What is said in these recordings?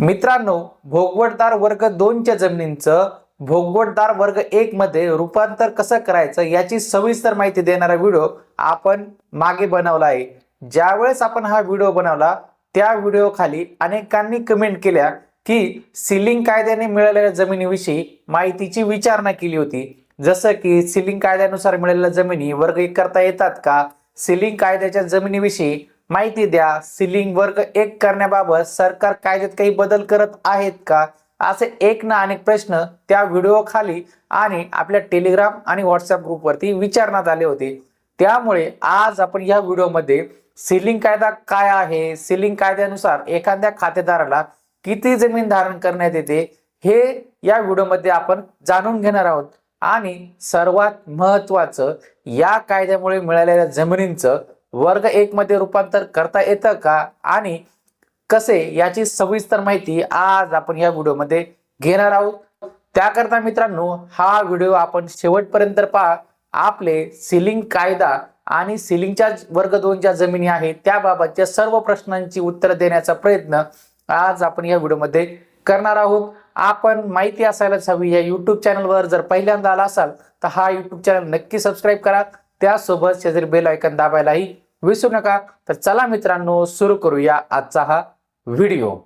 मित्रांनो भोगवटदार वर्ग दोनच्या जमिनींचं भोगवटदार वर्ग एक मध्ये रूपांतर कसं करायचं याची सविस्तर माहिती देणारा व्हिडिओ आपण मागे बनवला आहे. ज्यावेळेस आपण हा व्हिडिओ बनवला त्या व्हिडिओ खाली अनेकांनी कमेंट केल्या की सिलिंग कायद्याने मिळालेल्या जमिनीविषयी माहितीची विचारणा केली होती. जसं की सिलिंग कायद्यानुसार मिळालेल्या जमिनी वर्ग एक करता येतात का? सिलिंग कायद्याच्या जमिनीविषयी माहिती द्या. सिलिंग वर्ग एक करण्याबाबत सरकार कायद्यात काही बदल करत आहेत का? असे एक ना अनेक प्रश्न त्या व्हिडिओ खाली आणि आपल्या टेलिग्राम आणि व्हॉट्सअप ग्रुपवरती विचारण्यात आले होते. त्यामुळे आज आपण या व्हिडिओमध्ये सिलिंग कायदा काय आहे? सिलिंग कायद्यानुसार एखाद्या खातेदाराला किती जमीन धारण करण्यात येते? हे या व्हिडिओमध्ये आपण जाणून घेणार आहोत. आणि सर्वात महत्वाचं या कायद्यामुळे मिळालेल्या जमिनींचं वर्ग एक मध्ये रूपांतर करता येतं का? आणि कसे? याची सविस्तर माहिती आज आपण या व्हिडिओमध्ये घेणार आहोत. त्याकरता मित्रांनो हा व्हिडिओ आपण शेवटपर्यंत पहा. आपले सिलिंग कायदा आणि सिलिंगच्या वर्ग दोनच्या जमिनी आहेत त्याबाबतच्या सर्व प्रश्नांची उत्तर देण्याचा प्रयत्न आज आपण या व्हिडिओमध्ये करणार आहोत. आपण माहिती असायलाच हवी. या युट्यूब चॅनलवर जर पहिल्यांदा आला असाल तर हा युट्यूब चॅनल नक्की सबस्क्राईब करा. त्यासोबत शेजारी बेल ऐकन दाबायलाही विसरू नका. तर चला मित्रांनो सुरू करूया आजचा हा व्हिडिओ.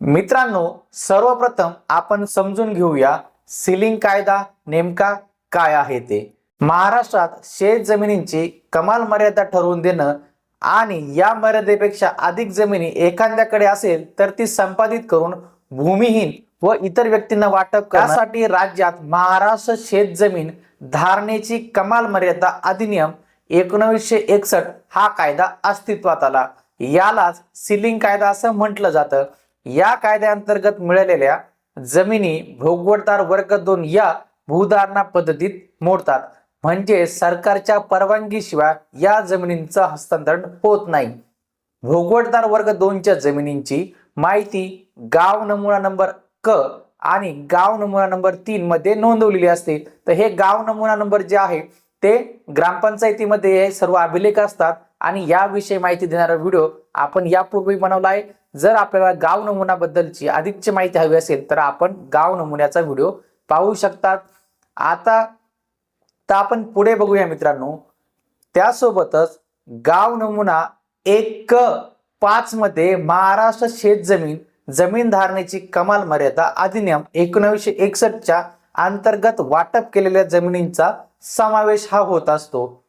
मित्रांनो सर्वप्रथम आपण समजून घेऊया सिलिंग कायदा नेमका काय आहे ते. महाराष्ट्रात शेत जमिनींची कमाल मर्यादा ठरवून देणं आणि या मर्यादेपेक्षा अधिक जमिनी एखाद्याकडे असेल तर ती संपादित करून भूमिहीन व इतर व्यक्तींना वाटप करण्यासाठी राज्यात महाराष्ट्र शेत जमीन धारणेची कमाल मर्यादा अधिनियम एकोणवीसशे एकसष्ट हा कायदा अस्तित्वात आला. यालाच सिलिंग कायदा असं म्हटलं जातं. या कायद्याअंतर्गत मिळालेल्या जमिनी भोगवटदार वर्ग दोन या भूधारणा पद्धतीत मोडतात. म्हणजे सरकारच्या परवानगीशिवाय या जमिनींचं हस्तांतरण होत नाही. भोगवटदार वर्ग दोनच्या जमिनींची माहिती गाव नमुना नंबर क आणि गाव नमुना नंबर तीन मध्ये नोंदवलेली असते तर हे गाव नमुना नंबर जे आहे ते ग्रामपंचायतीमध्ये हे सर्व अभिलेख असतात. आणि याविषयी माहिती देणारा व्हिडिओ आपण यापूर्वी बनवला आहे. जर आपल्याला गाव नमुना बद्दलची अधिकची माहिती हवी असेल तर आपण गाव नमुन्याचा व्हिडिओ पाहू शकतात. आता तर आपण पुढे बघूया मित्रांनो. त्यासोबतच गाव नमुना एक पाच मध्ये महाराष्ट्र शेत जमीन जमीन धारणेची कमाल मर्यादा अधिनियम एकोणीसशे एकसष्टच्या अंतर्गत वाटप केलेल्या जमिनींचा समावेश हा होत असतो.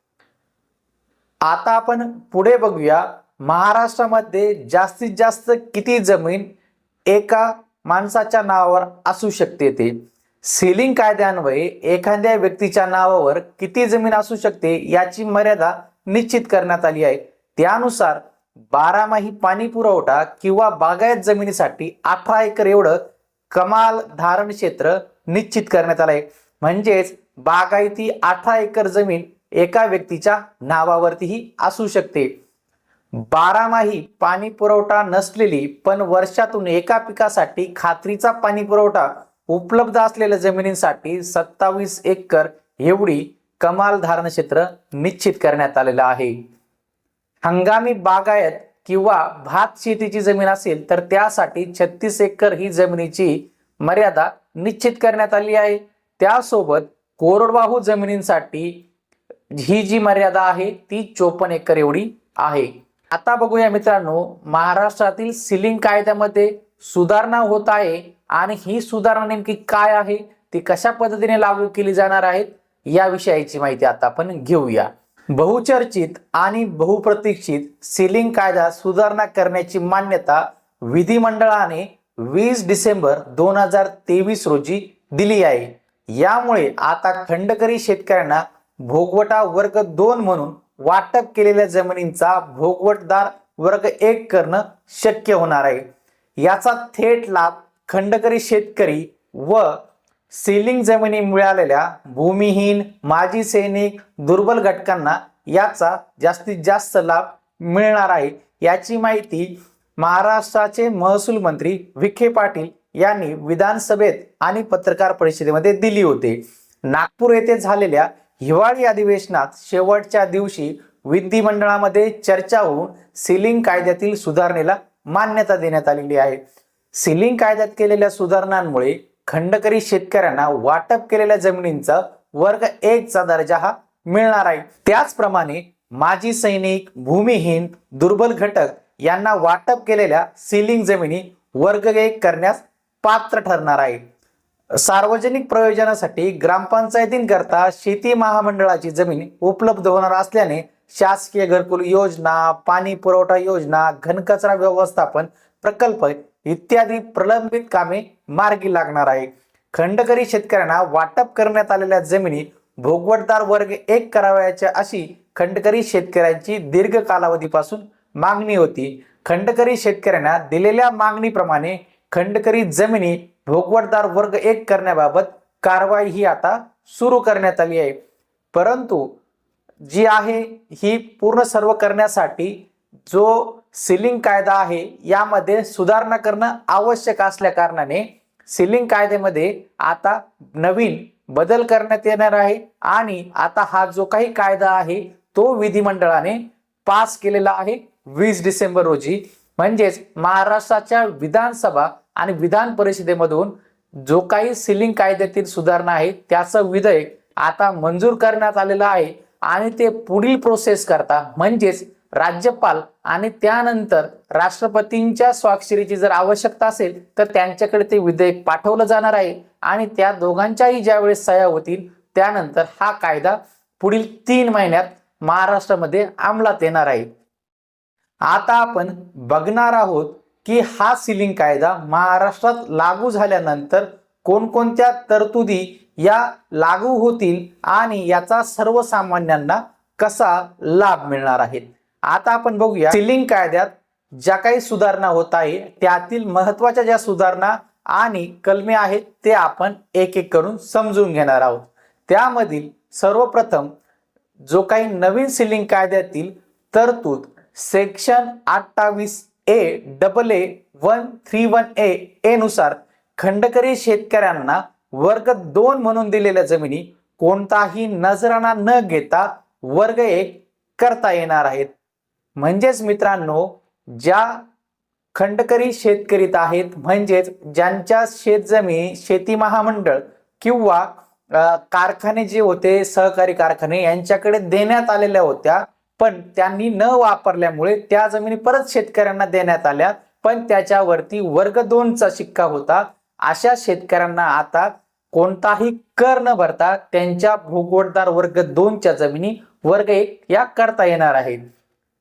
आता आपण पुढे बघूया महाराष्ट्रामध्ये जास्तीत जास्त किती जमीन एका माणसाच्या नावावर असू शकते ते? सिलिंग कायद्यान्वये एखाद्या व्यक्तीच्या नावावर किती जमीन असू शकते याची मर्यादा निश्चित करण्यात आली आहे. त्यानुसार बारामाही पाणी पुरवठा किंवा बागायत जमिनीसाठी अठरा एकर एवढं कमाल धारण क्षेत्र निश्चित करण्यात आलंय. म्हणजेच बागायती अठरा एकर जमीन एका व्यक्तीच्या नावावरतीही असू शकते. बारामाही पाणी पुरवठा नसलेली पण वर्षातून एका पिकासाठी खात्रीचा पाणी पुरवठा उपलब्ध असलेल्या जमिनींसाठी सत्तावीस एकर एवढी कमाल धारण क्षेत्र निश्चित करण्यात आलेलं आहे. हंगामी बागायत किंवा भात शेतीची जमीन असेल तर त्यासाठी छत्तीस एकर ही जमिनीची मर्यादा निश्चित करण्यात आली आहे. त्यासोबत कोरडवाहू जमिनींसाठी ही जी मर्यादा आहे ती चोपन्न एकर एवढी आहे. आता बघूया मित्रांनो महाराष्ट्रातील सिलिंग कायद्यामध्ये सुधारणा होत आहे आणि ही सुधारणा नेमकी काय आहे ती कशा पद्धतीने लागू केली जाणार आहेत या विषयाची माहिती आता आपण घेऊया. बहुचर्चित आणि बहुप्रतीक्षित सिलिंग कायदा सुधारणा करण्याची मान्यता विधिमंडळाने वीस डिसेंबर दोन हजार तेवीस रोजी दिली आहे. यामुळे आता खंडकरी शेतकऱ्यांना भोगवटा वर्ग दोन म्हणून वाटप केलेल्या जमिनींचा भोगवटदार वर्ग एक करणं शक्य होणार आहे. याचा थेट लाभ खंडकरी शेतकरी व सिलिंग जमिनी मिळालेल्या भूमिहीन माजी सैनिक दुर्बल घटकांना याचा जास्तीत जास्त लाभ मिळणार आहे. याची माहिती महाराष्ट्राचे महसूल मंत्री विखे पाटील यांनी विधानसभेत आणि पत्रकार परिषदेमध्ये दिली होती. नागपूर येथे झालेल्या हिवाळी अधिवेशनात शेवटच्या दिवशी विधिमंडळामध्ये चर्चा होऊन सिलिंग कायद्यातील सुधारणेला मान्यता देण्यात आलेली आहे. सिलिंग कायद्यात केलेल्या सुधारणांमुळे खंडकरी शेतकऱ्यांना वाटप केलेल्या जमिनींचा वर्ग एकचा दर्जा हा मिळणार आहे. त्याचप्रमाणे माजी सैनिक भूमिहीन दुर्बल घटक यांना वाटप केलेल्या सिलिंग जमिनी वर्ग एक करण्यास पात्र ठरणार आहे. सार्वजनिक प्रयोजनासाठी ग्रामपंचायतींकरता शेती महामंडळाची जमीन उपलब्ध होणार असल्याने शासकीय घरकुल योजना पाणी पुरवठा योजना घनकचरा व्यवस्थापन प्रकल्प इत्यादी प्रलंबित कामे मार्गी लागणार आहे. खंडकरी शेतकऱ्यांना वाटप करण्यात आलेल्या जमिनी भोगवटदार वर्ग एक करावयाच्या अशी खंडकरी शेतकऱ्यांची दीर्घ कालावधीपासून मागणी होती. खंडकरी शेतकऱ्यांना दिलेल्या मागणीप्रमाणे खंडकरी जमिनी भोगवटदार वर्ग एक करण्याबाबत कारवाई ही आता सुरू करण्यात आली आहे. परंतु जी आहे ही पूर्ण सर्व करण्यासाठी जो सिलिंग कायदा आहे यामध्ये सुधारणा करणं आवश्यक असल्या कारणाने सिलिंग कायद्यामध्ये आता नवीन बदल करण्यात येणार आहे आणि आता हा जो काही कायदा आहे तो विधिमंडळाने पास केलेला आहे वीस डिसेंबर रोजी. म्हणजेच महाराष्ट्राच्या विधानसभा आणि विधान परिषदेमधून जो काही सिलिंग कायद्यातील सुधारणा आहे त्याचं विधेयक आता मंजूर करण्यात आलेलं आहे आणि ते पुढील प्रोसेस करता. म्हणजेच राज्यपाल आणि त्यानंतर राष्ट्रपतींच्या स्वाक्षरीची जर आवश्यकता असेल तर त्यांच्याकडे ते विधेयक पाठवलं जाणार आहे. आणि त्या दोघांच्याही ज्यावेळेस सह्या होतील त्यानंतर हा कायदा पुढील तीन महिन्यात महाराष्ट्रामध्ये अंमलात येणार आहे. आता आपण बघणार आहोत की हा सिलिंग कायदा महाराष्ट्रात लागू झाल्यानंतर कोणकोणत्या तरतुदी या लागू होतील आणि याचा सर्वसामान्यांना कसा लाभ मिळणार आहे? आता आपण बघूया. सिलिंग कायद्यात ज्या काही सुधारणा होत आहे त्यातील महत्त्वाच्या ज्या सुधारणा आणि कलमे आहेत ते आपण एक एक करून समजून घेणार आहोत. त्यामधील सर्वप्रथम जो काही नवीन सिलिंग कायद्यातील तरतूद सेक्शन अठ्ठावीस A double A one three one A एनुसार नुसार खंडकरी शेतकऱ्यांना वर्ग दोन म्हणून दिलेल्या जमिनी कोणताही नजराणा न घेता वर्ग एक करता येणार आहेत. म्हणजेच मित्रांनो ज्या खंडकरी शेतकरीत आहेत म्हणजेच ज्यांच्या शेतजमीन शेती महामंडळ किंवा कारखाने जे होते सहकारी कारखाने यांच्याकडे देण्यात आलेल्या होत्या पण त्यांनी न वापरल्यामुळे त्या जमिनी परत शेतकऱ्यांना देण्यात आल्या पण त्याच्यावरती वर्ग दोनचा शिक्का होता. अशा शेतकऱ्यांना आता कोणताही कर न भरता त्यांच्या भूगोलदार वर्ग दोनच्या जमिनी वर्ग एक या करता येणार आहेत.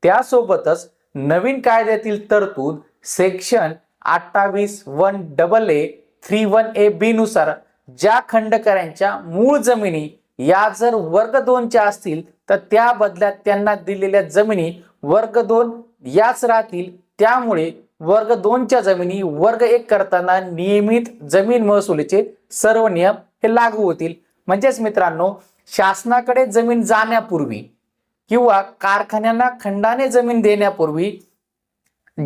त्यासोबतच नवीन कायद्यातील तरतूद सेक्शन अठ्ठावीस one double A three one A B नुसार ज्या खंडकऱ्यांच्या मूळ जमिनी या जर वर्ग दोनच्या असतील तर त्या बदल्यात त्यांना दिलेल्या जमिनी वर्ग दोन याच राहतील. त्यामुळे वर्ग दोनच्या जमिनी वर्ग एक करताना नियमित जमीन महसुलीचे सर्व नियम हे लागू होतील. म्हणजेच मित्रांनो शासनाकडे जमीन जाण्यापूर्वी किंवा कारखान्यांना खंडाने जमीन देण्यापूर्वी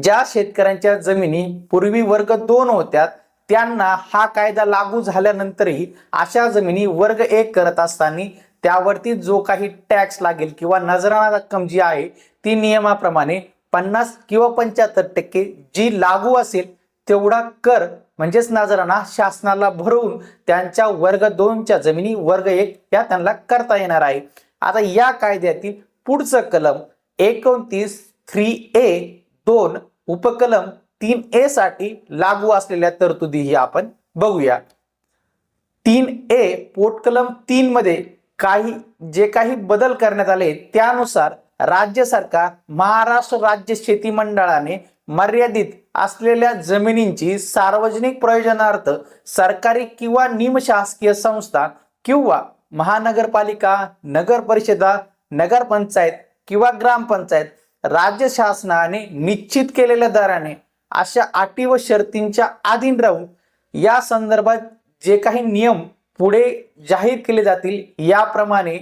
ज्या शेतकऱ्यांच्या जमिनी पूर्वी वर्ग दोन होत्या त्यांना हा कायदा लागू झाल्यानंतरही अशा जमिनी वर्ग एक करत असताना त्यावरती जो काही टॅक्स लागेल किंवा नजराणा रक्कम जी आहे ती नियमाप्रमाणे पन्नास किंवा पंच्याहत्तर टक्के जी लागू असेल तेवढा कर म्हणजेच नजराणा शासनाला भरवून त्यांच्या वर्ग दोनच्या जमिनी वर्ग एक या त्यांना करता येणार आहे. आता या कायद्यातील पुढचं कलम एकोणतीस थ्री ए दोन उपकलम तीन ए साठी लागू असलेल्या तरतुदी ही आपण बघूया. तीन ए पोटकलम तीन मध्ये काही जे काही बदल करण्यात आले त्यानुसार राज्य सरकार महाराष्ट्र राज्य शेती मंडळाने मर्यादित असलेल्या जमिनींची सार्वजनिक प्रयोजनार्थ सरकारी किंवा निमशासकीय संस्था किंवा महानगरपालिका नगर परिषदा नगरपंचायत किंवा ग्रामपंचायत राज्य शासनाने निश्चित केलेल्या दराने अशा अटी व शर्तींच्या अधीन राहून या संदर्भात जे काही नियम पुढे जाहीर केले जातील याप्रमाणे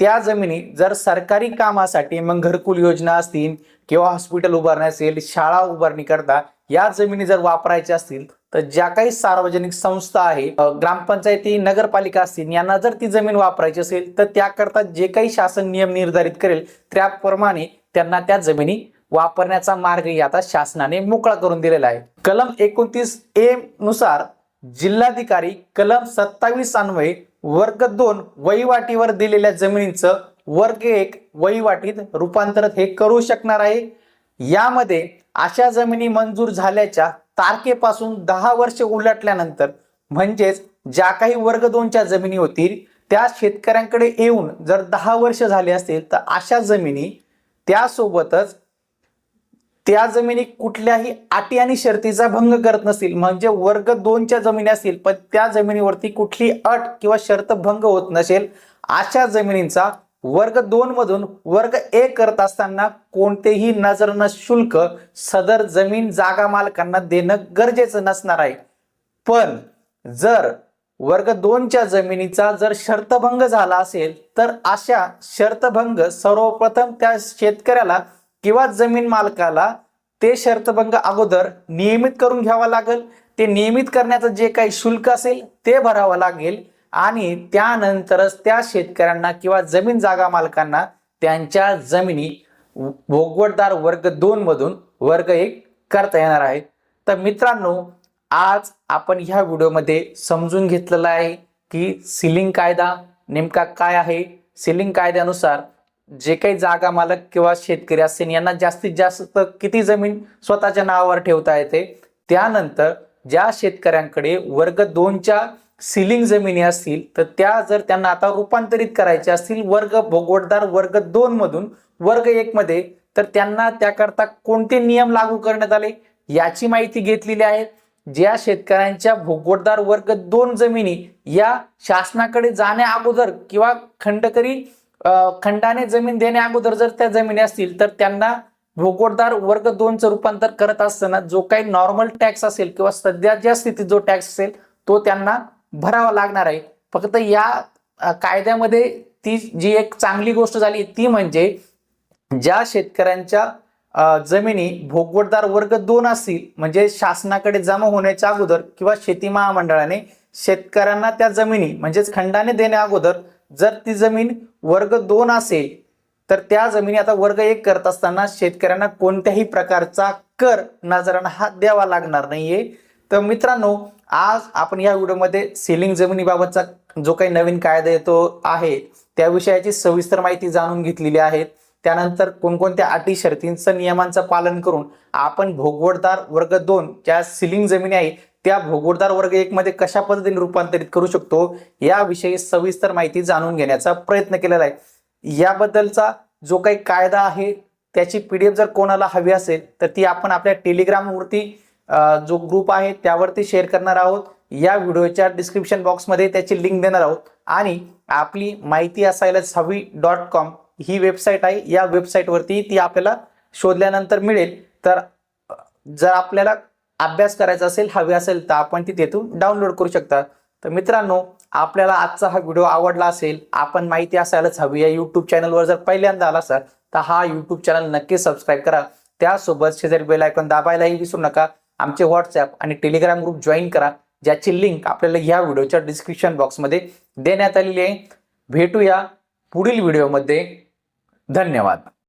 त्या जमिनी जर सरकारी कामासाठी मग घरकुल योजना असतील किंवा हॉस्पिटल उभारणे असेल शाळा उभारणी करता या जमिनी जर वापरायच्या असतील तर ज्या काही सार्वजनिक संस्था आहे ग्रामपंचायती नगरपालिका असतील यांना जर ती जमीन वापरायची असेल तर त्याकरता जे काही शासन नियम निर्धारित करेल त्याप्रमाणे त्यांना त्या जमिनी वापरण्याचा मार्गही आता शासनाने मोकळा करून दिलेला आहे. कलम एकोणतीस ए नुसार जिल्हाधिकारी कलम सत्तावीस अन्वये वर्ग दोन वहिवाटीवर दिलेल्या जमिनीचं वर्ग एक वहिवाटीत रूपांतरित हे करू शकणार आहे. यामध्ये अशा जमिनी मंजूर झाल्याच्या तारखेपासून दहा वर्ष उलटल्यानंतर म्हणजेच ज्या काही वर्ग दोनच्या जमिनी होतील त्या शेतकऱ्यांकडे येऊन जर दहा वर्ष झाले असतील तर अशा जमिनी त्यासोबतच त्या जमिनी कुठल्याही अटी आणि शर्तीचा भंग करत नसतील. म्हणजे वर्ग दोनच्या जमिनी असतील पण त्या जमिनीवरती कुठली अट किंवा शर्त भंग होत नसेल अशा जमिनींचा वर्ग दोन मधून वर्ग एक करत असताना कोणतेही नजर न शुल्क सदर जमीन जागा मालकांना देणं गरजेचं नसणार आहे. पण जर वर्ग दोनच्या जमिनीचा जर शर्तभंग झाला असेल तर अशा शर्तभंग सर्वप्रथम त्या शेतकऱ्याला किंवा जमीन मालकाला ते शर्तभंग अगोदर नियमित करून घ्यावा लागेल. ते नियमित करण्याचं जे काही शुल्क असेल ते भरावं लागेल. आणि त्यानंतरच त्या शेतकऱ्यांना किंवा जमीन जागा मालकांना त्यांच्या जमिनी भोगवटदार वर्ग दोन मधून वर्ग एक करता येणार आहे. तर मित्रांनो आज आपण ह्या व्हिडिओमध्ये समजून घेतलेलं आहे की सिलिंग कायदा नेमका काय आहे? सिलिंग कायद्यानुसार जे काही जागा मालक किंवा शेतकरी असतील यांना जास्तीत जास्त किती जमीन स्वतःच्या नावावर ठेवता येते? त्यानंतर ज्या शेतकऱ्यांकडे वर्ग दोनच्या सिलिंग जमिनी असतील तर त्या जर त्यांना आता रूपांतरित करायच्या असतील वर्ग भोगवटदार वर्ग दोन मधून वर्ग एक मध्ये तर त्यांना त्याकरता कोणते नियम लागू करण्यात आले? याची माहिती घेतलेली आहे. ज्या शेतकऱ्यांच्या भोगवटदार वर्ग दोन जमिनी या शासनाकडे जाण्या अगोदर किंवा खंडकरी खंडाने जमीन देण्या अगोदर जर त्या जमिनी असतील तर त्यांना भोगवटदार वर्ग दोनचं रूपांतर करत असताना जो काही नॉर्मल टॅक्स असेल किंवा सध्याच्या स्थितीत जो टॅक्स असेल तो त्यांना भरावा लागणार आहे. फक्त या कायद्यामध्ये ती जी एक चांगली गोष्ट झाली ती म्हणजे ज्या शेतकऱ्यांच्या जमिनी भोगवटदार वर्ग दोन असतील म्हणजे शासनाकडे जमा होण्याच्या अगोदर किंवा शेती महामंडळाने शेतकऱ्यांना त्या जमिनी म्हणजेच खंडाने देण्या अगोदर जर ती जमीन वर्ग दोन असेल तर त्या जमिनी आता वर्ग एक करत असताना शेतकऱ्यांना कोणत्याही प्रकारचा कर नजरांना हा द्यावा लागणार नाहीये. तर मित्रांनो आज आपण या व्हिडिओमध्ये सेलिंग जमिनीबाबतचा जो काही नवीन कायदा येतो आहे त्या विषयाची सविस्तर माहिती जाणून घेतलेली आहे. त्यानंतर कोणकोणत्या अटी शर्तींचं नियमांचं पालन करून आपण भोगवडदार वर्ग दोन ज्या सिलिंग जमिनी आहे त्या भोगवडदार वर्ग एक मध्ये कशा पद्धतीने रूपांतरित करू शकतो याविषयी सविस्तर माहिती जाणून घेण्याचा प्रयत्न केलेला आहे. याबद्दलचा जो काही कायदा आहे त्याची पीडीएफ जर कोणाला हवी असेल तर ती आपण आपल्या टेलिग्रामवरती जो ग्रुप आहे त्यावरती शेअर करणार आहोत. या व्हिडिओच्या डिस्क्रिप्शन बॉक्समध्ये त्याची लिंक देणार आहोत. आणि आपली माहिती असायलाच हवी डॉट कॉम ही वेबसाईट आहे. या वेबसाईटवरती ती आपल्याला शोधल्यानंतर मिळेल. तर जर आपल्याला अभ्यास करायचा असेल हवी असेल तर आपण ती तेथून डाउनलोड करू शकता. तर मित्रांनो आपल्याला आजचा हा व्हिडिओ आवडला असेल आपण माहिती असायलाच हवी. या यूट्यूब चॅनलवर जर पहिल्यांदा आला असाल तर हा यूट्यूब चॅनल नक्की सबस्क्राईब करा. त्यासोबत शेजारी बेल आयकॉन दाबायलाही विसरू नका. आमचे व्हॉट्सॲप आणि टेलिग्राम ग्रुप जॉईन करा ज्याची लिंक आपल्याला ह्या व्हिडिओच्या डिस्क्रिप्शन बॉक्समध्ये देण्यात आलेली आहे. भेटूया पुढील व्हिडिओमध्ये धन्यवाद.